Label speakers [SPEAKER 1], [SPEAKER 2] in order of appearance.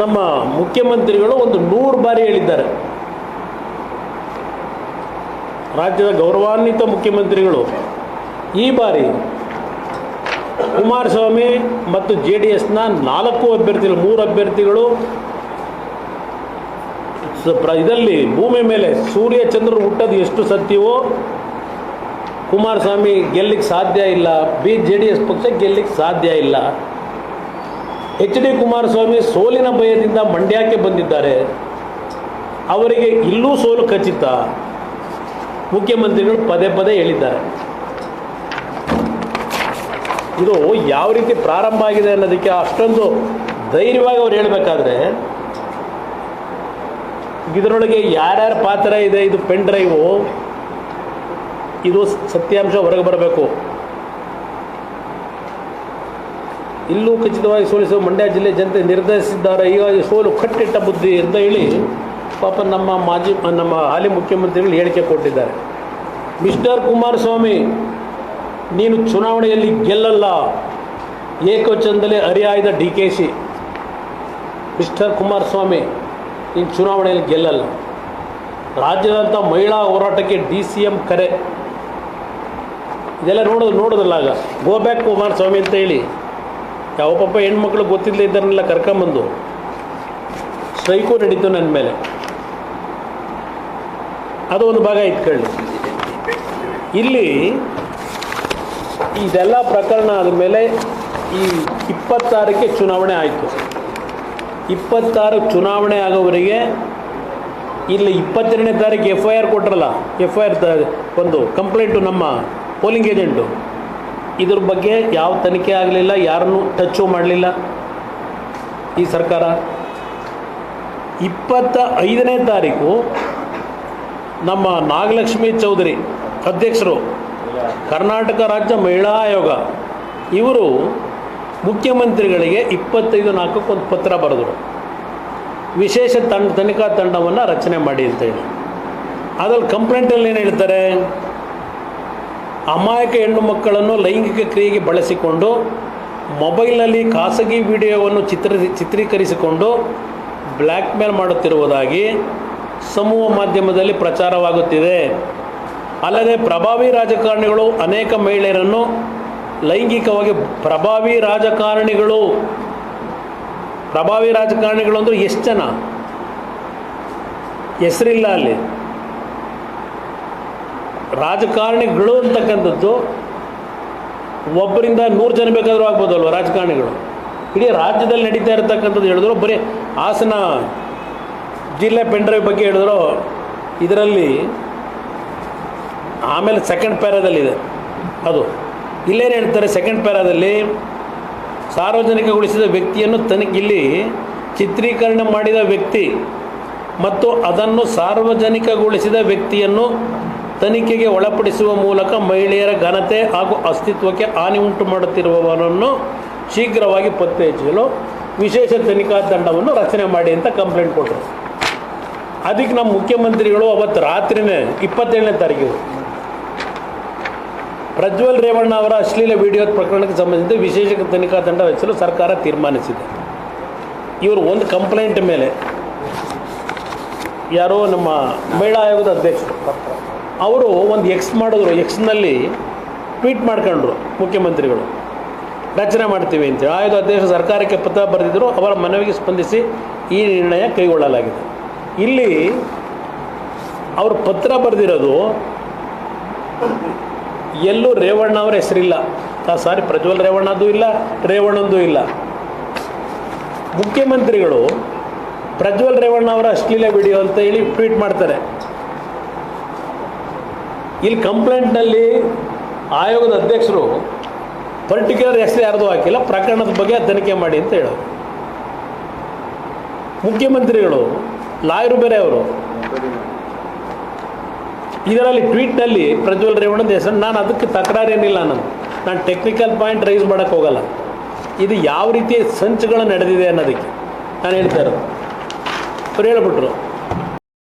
[SPEAKER 1] ನಮ್ಮ ಮುಖ್ಯಮಂತ್ರಿಗಳು ಒಂದು ನೂರು ಬಾರಿ ಹೇಳಿದ್ದಾರೆ. ರಾಜ್ಯದ ಗೌರವಾನ್ವಿತ ಮುಖ್ಯಮಂತ್ರಿಗಳು, ಈ ಬಾರಿ ಕುಮಾರಸ್ವಾಮಿ ಮತ್ತು ಜೆ ಡಿ ಎಸ್ನ ನಾಲ್ಕು ಅಭ್ಯರ್ಥಿಗಳು, ಮೂರು ಅಭ್ಯರ್ಥಿಗಳು ಇದರಲ್ಲಿ ಭೂಮಿ ಮೇಲೆ ಸೂರ್ಯ ಚಂದ್ರರು ಹುಟ್ಟೋದು ಎಷ್ಟು ಸತ್ಯವೋ, ಕುಮಾರಸ್ವಾಮಿ ಗೆಲ್ಲಿಕ್ಕೆ ಸಾಧ್ಯ ಇಲ್ಲ, ಬಿ ಜೆ ಡಿ ಎಸ್ ಪಕ್ಷ ಗೆಲ್ಲಿಕ್ಕೆ ಸಾಧ್ಯ ಇಲ್ಲ. ಎಚ್ ಡಿ ಕುಮಾರಸ್ವಾಮಿ ಸೋಲಿನ ಭಯದಿಂದ ಮಂಡ್ಯಕ್ಕೆ ಬಂದಿದ್ದಾರೆ. ಅವರಿಗೆ ಇಲ್ಲೂ ಸೋಲು ಖಚಿತ. ಮುಖ್ಯಮಂತ್ರಿಗಳು ಪದೇ ಪದೇ ಹೇಳಿದ್ದಾರೆ. ಇದು ಯಾವ ರೀತಿ ಪ್ರಾರಂಭ ಆಗಿದೆ ಅನ್ನೋದಕ್ಕೆ ಅಷ್ಟೊಂದು ಧೈರ್ಯವಾಗಿ ಅವ್ರು ಹೇಳಬೇಕಾದ್ರೆ, ಇದರೊಳಗೆ ಯಾರ್ಯಾರ ಪಾತ್ರ ಇದೆ, ಇದು ಪೆನ್ ಡ್ರೈವು ಇದು ಸತ್ಯಾಂಶ ಹೊರಗೆ ಬರಬೇಕು. ಇಲ್ಲೂ ಖಚಿತವಾಗಿ ಸೋಲಿಸುವ ಮಂಡ್ಯ ಜಿಲ್ಲೆ ಜನತೆ ನಿರ್ಧರಿಸಿದ್ದಾರೆ. ಹೀಗಾಗಿ ಸೋಲು ಕಟ್ಟಿಟ್ಟ ಬುದ್ಧಿ ಅಂತ ಹೇಳಿ ಪಾಪ ನಮ್ಮ ಮಾಜಿ, ನಮ್ಮ ಹಾಲಿ ಮುಖ್ಯಮಂತ್ರಿಗಳು ಹೇಳಿಕೆ ಕೊಟ್ಟಿದ್ದಾರೆ. ಮಿಸ್ಟರ್ ಕುಮಾರಸ್ವಾಮಿ, ನೀನು ಚುನಾವಣೆಯಲ್ಲಿ ಗೆಲ್ಲಲ್ಲ. ಏಕವಚನದಲ್ಲಿ ಅರಿಯಾಯ್ದ D K C. Mister Kumaraswamy, ನೀನು ಚುನಾವಣೆಯಲ್ಲಿ ಗೆಲ್ಲಲ್ಲ. ರಾಜ್ಯದಂಥ ಮಹಿಳಾ ಹೋರಾಟಕ್ಕೆ ಡಿ ಸಿ ಎಂ ಕರೆ. ಇದೆಲ್ಲ ನೋಡೋದು ನೋಡೋದಲ್ಲ ಆಗ ಗೋ ಬ್ಯಾಕ್ ಕುಮಾರಸ್ವಾಮಿ ಅಂತ ಹೇಳಿ. ಯಾವ ಪಾಪ ಹೆಣ್ಮಕ್ಳು ಗೊತ್ತಿಲ್ಲದೆ ಇದ್ದಾರನ್ನೆಲ್ಲ ಕರ್ಕೊಂಬಂದು ಸ್ಟ್ರೈಕು ನಡೀತು ನನ್ನ ಮೇಲೆ. ಅದು ಒಂದು ಭಾಗ ಇಟ್ಕೊಳ್ಳಿ ಇಲ್ಲಿ ಇದೆಲ್ಲ ಪ್ರಕರಣ ಆದಮೇಲೆ ಈ ಇಪ್ಪತ್ತಾರಕ್ಕೆ ಚುನಾವಣೆ ಆಯಿತು. ಇಪ್ಪತ್ತಾರು ಚುನಾವಣೆ ಆಗೋವರೆಗೆ ಇಲ್ಲಿ ಇಪ್ಪತ್ತೆರಡನೇ ತಾರೀಕು ಎಫ್ ಐ ಆರ್ ಕೊಟ್ರಲ್ಲ ಎಫ್ ಐ ಆರ್ ಒಂದು ಕಂಪ್ಲೇಂಟು ನಮ್ಮ ಪೋಲಿಂಗ್ ಏಜೆಂಟು ಇದ್ರ ಬಗ್ಗೆ ಯಾವ ತನಿಖೆ ಆಗಲಿಲ್ಲ, ಯಾರನ್ನು ಟಚ್ಚು ಮಾಡಲಿಲ್ಲ ಈ ಸರ್ಕಾರ. ಇಪ್ಪತ್ತ ಐದನೇ ತಾರೀಕು ನಮ್ಮ ನಾಗಲಕ್ಷ್ಮಿ ಚೌಧರಿ ಅಧ್ಯಕ್ಷರು ಕರ್ನಾಟಕ ರಾಜ್ಯ ಮಹಿಳಾ ಆಯೋಗ, ಇವರು ಮುಖ್ಯಮಂತ್ರಿಗಳಿಗೆ ಇಪ್ಪತ್ತೈದು ನಾಲ್ಕಕ್ಕೆ ಒಂದು ಪತ್ರ ಬರೆದರು. ವಿಶೇಷ ತಂಡ, ತನಿಖಾ ತಂಡವನ್ನು ರಚನೆ ಮಾಡಿ ಅಂತೇಳಿ ಅದ್ರಲ್ಲಿ ಕಂಪ್ಲೇಂಟಲ್ಲಿ ಏನು ಹೇಳ್ತಾರೆ? ಅಮಾಯಕ ಹೆಣ್ಣು ಮಕ್ಕಳನ್ನು ಲೈಂಗಿಕ ಕ್ರಿಯೆಗೆ ಬಳಸಿಕೊಂಡು ಮೊಬೈಲ್ನಲ್ಲಿ ಖಾಸಗಿ ವಿಡಿಯೋವನ್ನು ಚಿತ್ರ, ಚಿತ್ರೀಕರಿಸಿಕೊಂಡು ಬ್ಲ್ಯಾಕ್ ಮೇಲ್ ಮಾಡುತ್ತಿರುವುದಾಗಿ ಸಮೂಹ ಮಾಧ್ಯಮದಲ್ಲಿ ಪ್ರಚಾರವಾಗುತ್ತಿದೆ. ಅಲ್ಲದೆ ಪ್ರಭಾವಿ ರಾಜಕಾರಣಿಗಳು ಅನೇಕ ಮಹಿಳೆಯರನ್ನು ಲೈಂಗಿಕವಾಗಿ ಪ್ರಭಾವಿ ರಾಜಕಾರಣಿಗಳು ಪ್ರಭಾವಿ ರಾಜಕಾರಣಿಗಳು ಅಂದರೆ ಎಷ್ಟು ಜನ? ಹೆಸರಿಲ್ಲ ಅಲ್ಲಿ. ರಾಜಕಾರಣಿಗಳು ಅಂತಕ್ಕಂಥದ್ದು ಒಬ್ಬರಿಂದ ನೂರು ಜನ ಬೇಕಾದರೂ ಆಗ್ಬೋದಲ್ವ ರಾಜಕಾರಣಿಗಳು? ಇಡೀ ರಾಜ್ಯದಲ್ಲಿ ನಡೀತಾ ಇರತಕ್ಕಂಥದ್ದು ಹೇಳಿದ್ರು, ಬರೀ ಹಾಸನ ಜಿಲ್ಲೆ ಪೆಂಡ್ರೈವ್ ಬಗ್ಗೆ ಹೇಳಿದ್ರು. ಇದರಲ್ಲಿ ಆಮೇಲೆ ಸೆಕೆಂಡ್ ಪ್ಯಾರಾದಲ್ಲಿದೆ. ಅದು ಇಲ್ಲೇನು ಹೇಳ್ತಾರೆ ಸೆಕೆಂಡ್ ಪ್ಯಾರಾದಲ್ಲಿ ಸಾರ್ವಜನಿಕಗೊಳಿಸಿದ ವ್ಯಕ್ತಿಯನ್ನು ತನಿಖೆ, ಇಲ್ಲಿ ಚಿತ್ರೀಕರಣ ಮಾಡಿದ ವ್ಯಕ್ತಿ ಮತ್ತು ಅದನ್ನು ಸಾರ್ವಜನಿಕಗೊಳಿಸಿದ ವ್ಯಕ್ತಿಯನ್ನು ತನಿಖೆಗೆ ಒಳಪಡಿಸುವ ಮೂಲಕ ಮಹಿಳೆಯರ ಘನತೆ ಹಾಗೂ ಅಸ್ತಿತ್ವಕ್ಕೆ ಹಾನಿ ಉಂಟು ಮಾಡುತ್ತಿರುವವರನ್ನು ಶೀಘ್ರವಾಗಿ ಪತ್ತೆ ಹಚ್ಚಲು ವಿಶೇಷ ತನಿಖಾ ತಂಡವನ್ನು ರಚನೆ ಮಾಡಿ ಅಂತ ಕಂಪ್ಲೇಂಟ್ ಕೊಟ್ಟರು. ಅದಕ್ಕೆ ನಮ್ಮ ಮುಖ್ಯಮಂತ್ರಿಗಳು ಅವತ್ತು ರಾತ್ರಿನೇ ಇಪ್ಪತ್ತೇಳನೇ ತಾರೀಕಿಗೆ ಪ್ರಜ್ವಲ್ ರೇವಣ್ಣ ಅವರ ಅಶ್ಲೀಲ ವಿಡಿಯೋ ಪ್ರಕರಣಕ್ಕೆ ಸಂಬಂಧಿಸಿದ ವಿಶೇಷ ತನಿಖಾ ತಂಡ ರಚಿಸಲು ಸರ್ಕಾರ ತೀರ್ಮಾನಿಸಿದೆ. ಇವರು ಒಂದು ಕಂಪ್ಲೇಂಟ್ ಮೇಲೆ ಯಾರೋ ನಮ್ಮ ಮಹಿಳಾ ಆಯೋಗದ ಅಧ್ಯಕ್ಷರು. ಅವರು ಒಂದು ಎಕ್ಸ್ ಮಾಡಿದ್ರು ಎಕ್ಸ್ನಲ್ಲಿ ಟ್ವೀಟ್ ಮಾಡ್ಕೊಂಡ್ರು ಮುಖ್ಯಮಂತ್ರಿಗಳು. ರಚನೆ ಮಾಡ್ತೀವಿ ಅಂತೇಳಿ ಆಯೋಗ ಅಧ್ಯಕ್ಷ ಸರ್ಕಾರಕ್ಕೆ ಪತ್ರ ಬರೆದಿದ್ದರು ಅವರ ಮನವಿಗೆ ಸ್ಪಂದಿಸಿ ಈ ನಿರ್ಣಯ ಕೈಗೊಳ್ಳಲಾಗಿದೆ. ಇಲ್ಲಿ ಅವರು ಪತ್ರ ಬರೆದಿರೋದು, ಎಲ್ಲೂ ರೇವಣ್ಣ ಅವರ ಹೆಸರಿಲ್ಲ. ಆ ಸಾರಿ ಪ್ರಜ್ವಲ್ ರೇವಣ್ಣದು ಇಲ್ಲ, ರೇವಣ್ಣಂದು ಇಲ್ಲ. ಮುಖ್ಯಮಂತ್ರಿಗಳು ಪ್ರಜ್ವಲ್ ರೇವಣ್ಣ ಅವರ ಅಶ್ಲೀಲ ವಿಡಿಯೋ ಅಂತ ಹೇಳಿ ಟ್ವೀಟ್ ಮಾಡ್ತಾರೆ. ಇಲ್ಲಿ ಕಂಪ್ಲೇಂಟ್ನಲ್ಲಿ ಆಯೋಗದ ಅಧ್ಯಕ್ಷರು ಪರ್ಟಿಕ್ಯುಲರ್ ಹೆಸರು ಯಾರ್ದು ಹಾಕಿಲ್ಲ, ಪ್ರಕರಣದ ಬಗ್ಗೆ ತನಿಖೆ ಮಾಡಿ ಅಂತ ಹೇಳೋರು ಮುಖ್ಯಮಂತ್ರಿಗಳು, ಲಾಯರು ಬೇರೆ ಅವರು ಇದರಲ್ಲಿ ಟ್ವೀಟ್ನಲ್ಲಿ ಪ್ರಜ್ವಲ್ ರೇವಣ್ಣದ ಹೆಸರು, ನಾನು ಅದಕ್ಕೆ ತಕರಾರೇನಿಲ್ಲ ನಾನು. ನಾನು ಟೆಕ್ನಿಕಲ್ ಪಾಯಿಂಟ್ ರೈಸ್ ಮಾಡೋಕ್ಕೆ ಹೋಗಲ್ಲ. ಇದು ಯಾವ ರೀತಿ ಸಂಚುಗಳು ನಡೆದಿದೆ ಅನ್ನೋದಕ್ಕೆ ನಾನು ಹೇಳ್ತಾ ಇರೋದು. ಅವ್ರು ಹೇಳ್ಬಿಟ್ರು.